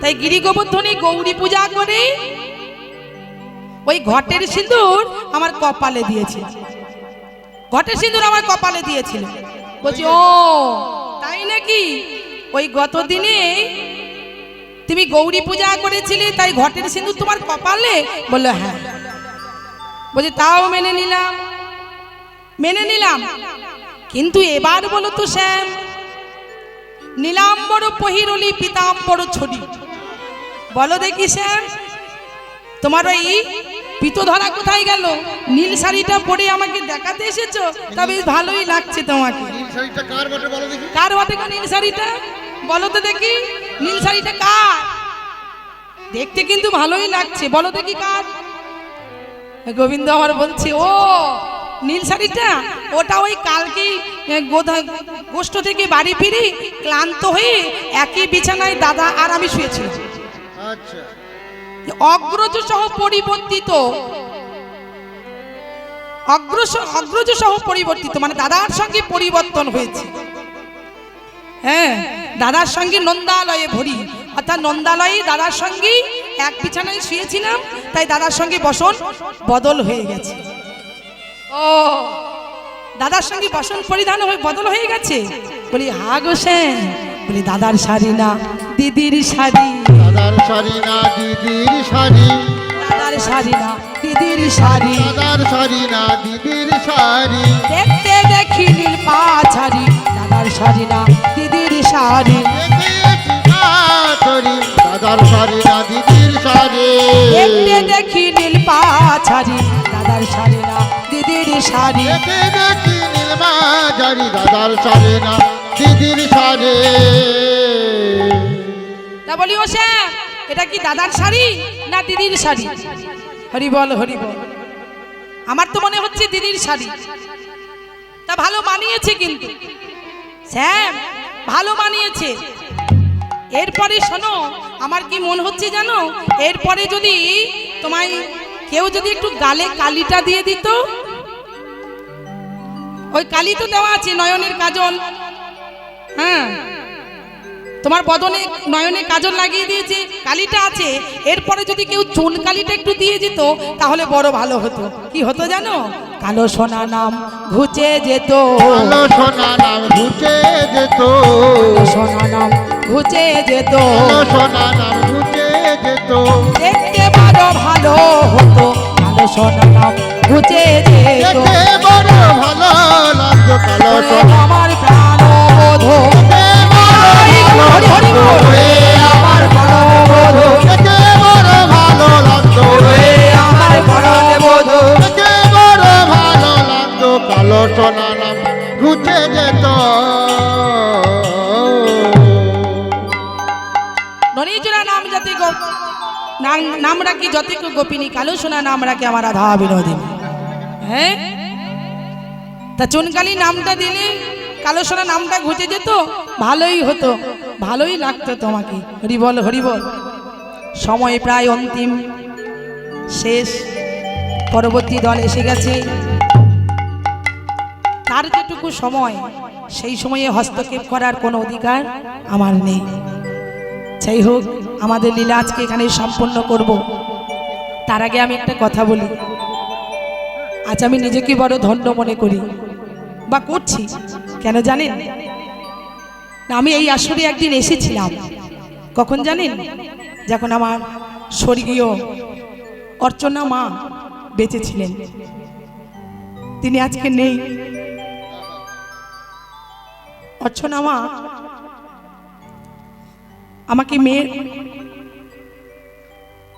তাই গিরি গোবর্ধনে গৌরী পূজা করে ওই ঘটের সিঁদুর আমার কপালে দিয়েছে ঘটের সিঁদুর আমার কপালে দিয়েছিল। বলছি, ও, তাই নাকি? ওই গত দিনে তুমি গৌরী পূজা করেছিলে, তাই ঘটের সিঁদুর তোমার কপালে? বলল হ্যাঁ। বলছি, তাও মেনে নিলাম মেনে নিলাম। কিন্তু এবার বলো তো, শ্যাম নীলাম্বর পহিরলি পিতাম্বর ছড়ি। বলো দেখি শ্যাম তোমার ওই পিতো ধরা কোথায় গেল? নীল শাড়িটা পরে আমাকে দেখাতে এসেছ? তা বেশ ভালোই লাগছে তোমাকে। কার বটে বলো কার বটে গো নীল শাড়িটা? বলো তো দেখি নীল শাড়িটা কার? দেখতে কিন্তু ভালোই লাগছে। বলো দেখি কার। গোবিন্দ আমার বলছে ও নীল শাড়িটা ওটা ওই কালকেই গোষ্ঠ থেকে বাড়ি ফিরি ক্লান্ত হয়ে একই বিছানায় দাদা আর আমি শুয়েছিলাম। আচ্ছা। অগ্রজ সহ পরিবর্তিত অগ্রজ অগ্রজ সহ পরিবর্তিত মানে দাদার সঙ্গে পরিবর্তন হয়েছে। হ্যাঁ দাদার সঙ্গে নন্দালয়ে ভরি। অর্থাৎ নন্দালয়ে দাদার সঙ্গে এক বিছানায় শুয়েছিলাম তাই দাদার সঙ্গে বসন বদল হয়ে গেছে। ও দাদার সঙ্গে বসন পরিধান হয়ে বদল হয়ে গেছে। বলি হা গো সেন। বলি দাদার শাড়ি না দিদির শাড়ি। দাদার শাড়ি না দিদির শাড়ি। দাদার শাড়ি না দিদির শাড়ি। দাদার শাড়ি না দিদির শাড়ি। দেখতে দেখি নীল পাছারি। দাদার শাড়ি না দিদির শাড়ি। দাদার শাড়ি না দিদির শাড়ি। দেখতে দেখি নীল পাছারি। দাদার শাড়ি না শাড়ি। দেখে দেখি দাদার শাড়ি না দিদির শাড়ি তা বলি ও শ্যাম, এটা কি দাদার শাড়ি না দিদির শাড়ি? হরি বল হরি বল। আমার তো মনে হচ্ছে দিদির শাড়ি। তা ভালো মানিয়েছে কিন্তু। শ্যাম, ভালো মানিয়েছে। এরপরে শোনো, আমার কি মন হচ্ছে জানো? এরপরে যদি তোমায় কেউ যদি একটু গালে কালিটা দিয়ে দিত ওই কালি তো দেওয়া আছে নয়নের কাজল। হ্যাঁ। তোমার বদনে নয়নে কাজল লাগিয়ে দিয়েছে কালিটা আছে। এরপরে যদি কেউ চুন কালিটা একটু দিয়ে যেত তাহলে বড় ভালো হতো। কি হতো জানো? কালো সোনা নাম ঘুচে যেত। কালো সোনা নাম ঘুচে যেত। সোনা নাম ঘুচে যেত। সোনা নাম ঘুচে যেত। দেখতে বড় ভালো হতো। কালো সোনা নাম ঘুচে যেত। বড় ভালো কালো আমার প্রাণ কালো সোনা ঘুচে যেত ননীচুরা নাম জাতি নাম রাখি যতি গোপিনী, কালো সোনা নাম রাখি আমার রাধা বিনোদিনী। হ্যাঁ তা চুনকালি নামটা দিলে কালো সোনা নামটা ঘুচে যেত, ভালোই হতো, ভালোই লাগতো তোমাকে। হরিবল হরিবল। সময় প্রায় অন্তিম। শেষ। পরবর্তী দল এসে গেছে। তার যেটুকু সময়, সেই সময়ে হস্তক্ষেপ করার কোনো অধিকার আমার নেই। যাই হোক, আমাদের লীলা আজকে এখানে সম্পন্ন করব। তার আগে আমি একটা কথা বলি। আজ আমি নিজেকে বড় ধন্য মনে করি। বা করছি, কেন জানেন? আমি এই আসরে একদিন এসেছিলাম। কখন জানেন? যখন আমার স্বর্গীয় অর্চনা মা বেঁচে ছিলেন তিনি আজকে নেই। অর্চনা মা আমাকে মেয়ে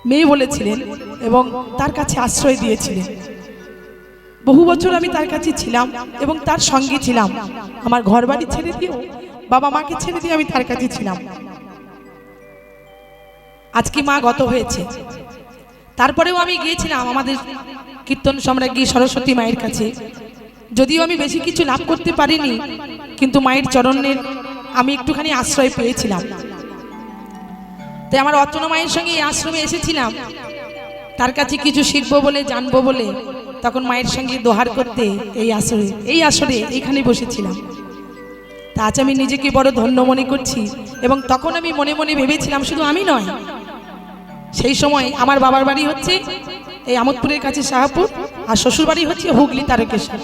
মেয়ে বলেছিলেন এবং তার কাছে আশ্রয় দিয়েছিলেন। বহু বছর আমি তার কাছে ছিলাম এবং তার সঙ্গে ছিলাম। আমার ঘর বাড়ি ছেড়ে দিয়েও বাবা মাকে ছেড়ে দিয়ে আমি তার কাছে ছিলাম। আজকে মা গত হয়েছে। তারপরেও আমি গিয়েছিলাম আমাদের কীর্তন সম্রাজ্ঞী সরস্বতী মায়ের কাছে। যদিও আমি বেশি কিছু লাভ করতে পারিনি, কিন্তু মায়ের চরণের আমি একটুখানি আশ্রয় পেয়েছিলাম। তাই আমার অর্চনা মায়ের সঙ্গে এই আশ্রমে এসেছিলাম। তার কাছে কিছু শিখব বলে, জানব বলে তখন মায়ের সঙ্গে দোহার করতে এই আসরে এই আসরে এইখানে বসেছিলাম। তা আজ আমি নিজেকে বড় ধন্য মনে করছি এবং তখন আমি মনে মনে ভেবেছিলাম শুধু আমি নয়, সেই সময় আমার বাবার বাড়ি হচ্ছে এই আমোদপুরের কাছে শাহপুর আর শ্বশুর বাড়ি হচ্ছে হুগলি তারকেশ্বর।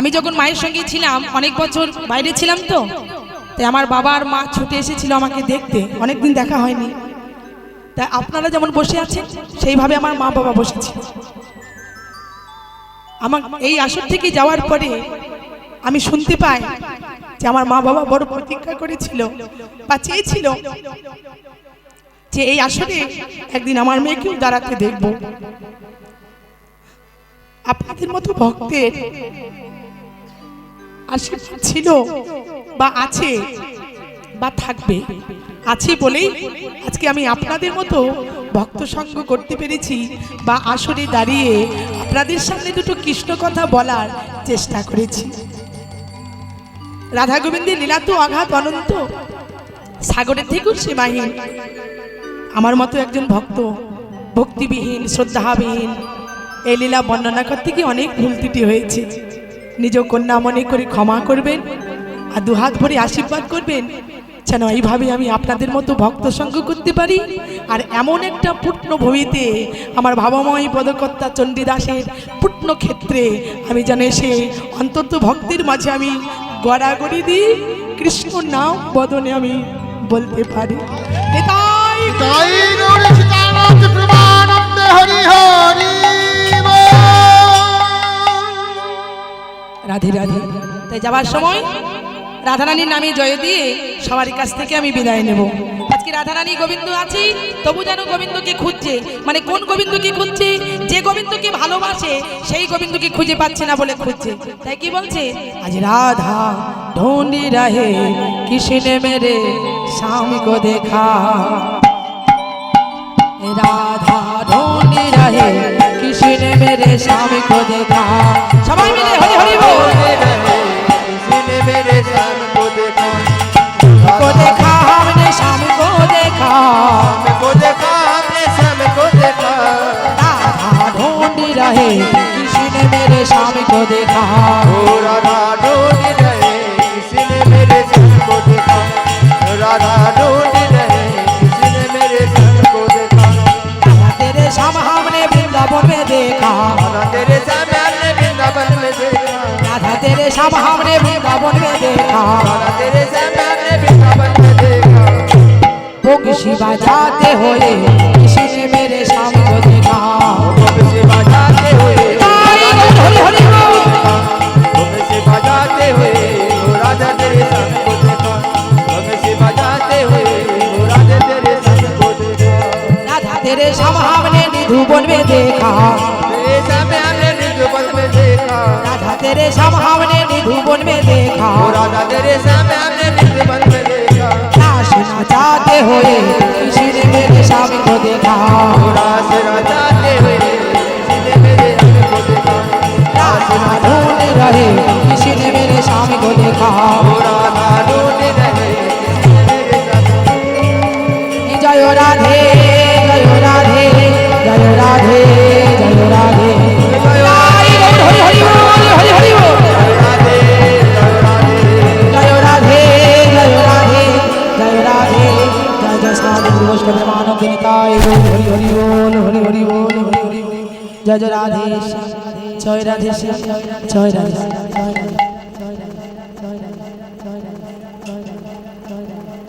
আমি যখন মায়ের সঙ্গে ছিলাম, অনেক বছর বাইরে ছিলাম তো, তাই আমার বাবা আর মা ছুটে এসেছিল আমাকে দেখতে, অনেকদিন দেখা হয়নি। তাই আপনারা যেমন বসে আছেন, সেইভাবে আমার মা বাবা বসেছে। আমার এই আসর থেকে যাওয়ার পরে আমি শুনতে পাই যে আমার মা বাবা বড় প্রতীক্ষা করেছিল বা চেয়েছিল যে এই আসরে একদিন আমার মেয়েকেও দাঁড়াতে দেখব। আপনাদের মতো ভক্তের আশীর্বাদ ছিল বা আছে বা থাকবে। আছে বলেই আজকে আমি আপনাদের মতো ভক্ত সঙ্গ করতে পেরেছি বা আসরে দাঁড়িয়ে আপনাদের সামনে দুটো কৃষ্ণ কথা বলার চেষ্টা করেছি। রাধা গোবিন্দের লীলা তো অগাধ অনন্ত। সাগরের থেকেও সীমাহীন। আমার মতো একজন ভক্ত, ভক্তিবিহীন, শ্রদ্ধাবিহীন, এই লীলা বর্ণনা করতে গিয়ে অনেক ভুল ত্রুটি হয়েছে। নিজ কন্যা মনে করে ক্ষমা করবেন আর দুহাত ভরে আশীর্বাদ করবেন। যেন এইভাবে আমি আপনাদের মতো ভক্ত সঙ্গ করতে পারি। আর এমন একটা পূর্ণ ভূমিতে আমার ভাবময় পদকর্তা চণ্ডীদাসের পূর্ণ ক্ষেত্রে আমি যেন এসে অন্তত ভক্তের মাঝে আমি গড়াগড়ি দিই কৃষ্ণ নাম বদনে আমি বলতে পারি। রাধে রাধে। তাই যাবার সময় রাধারানীর নামে জয় দিয়ে সবার কাছ থেকে আমি বিদায় নেব। আজকে রাধারানী গোবিন্দ আছি, তবু যেন গোবিন্দকে খুঁজছে। মানে কোন গোবিন্দকে খুঁজছে? যে গোবিন্দকে ভালোবাসে, সেই গোবিন্দকে খুঁজে পাচ্ছে না বলে খুঁজছে। তাই কি বলছে? আজ রাধা ঢোন্ডি রাহে কিসনে মেরে স্বামী কো দেখা? রাধা ঢোন্ডি রাহে কিসনে মেরে স্বামী কো দেখা? সবাই মিলে হরি হরি रहे किसी ने मेरे शाम को देखा ओ राधा ढूंढ रहे किसी ने मेरे शाम को देखा राधा ढूंढ रहे किसी ने मेरे शाम को देखा राधा तेरे शाम हमने वृंदावन में देखा राधा तेरे सामने हमने वृंदावन में देखा राधा तेरे शाम हमने वृंदावन में देखा राधा तेरे सामने हमने वृंदावन में देखा वो किसी बजाते हुए किसी ने मेरे शाम को देखा तेरे सामने हमने निजुबन में देखा राधा तेरे शाम हमने निधुवन में देखा ओ राधा तेरे सामने हमने निजुबन में देखा नाच नचाते हुए किसी ने मेरे शाम को देखा ओ रास राजाते हुए किसी ने मेरे शाम को देखा राधा ढूंढ रहे किसी ने मेरे शाम को देखा নিতাই হরি হরি বল, হরি হরি বল, হরি হরি জয় জয় জয় রাধেশ জয় রাধেশ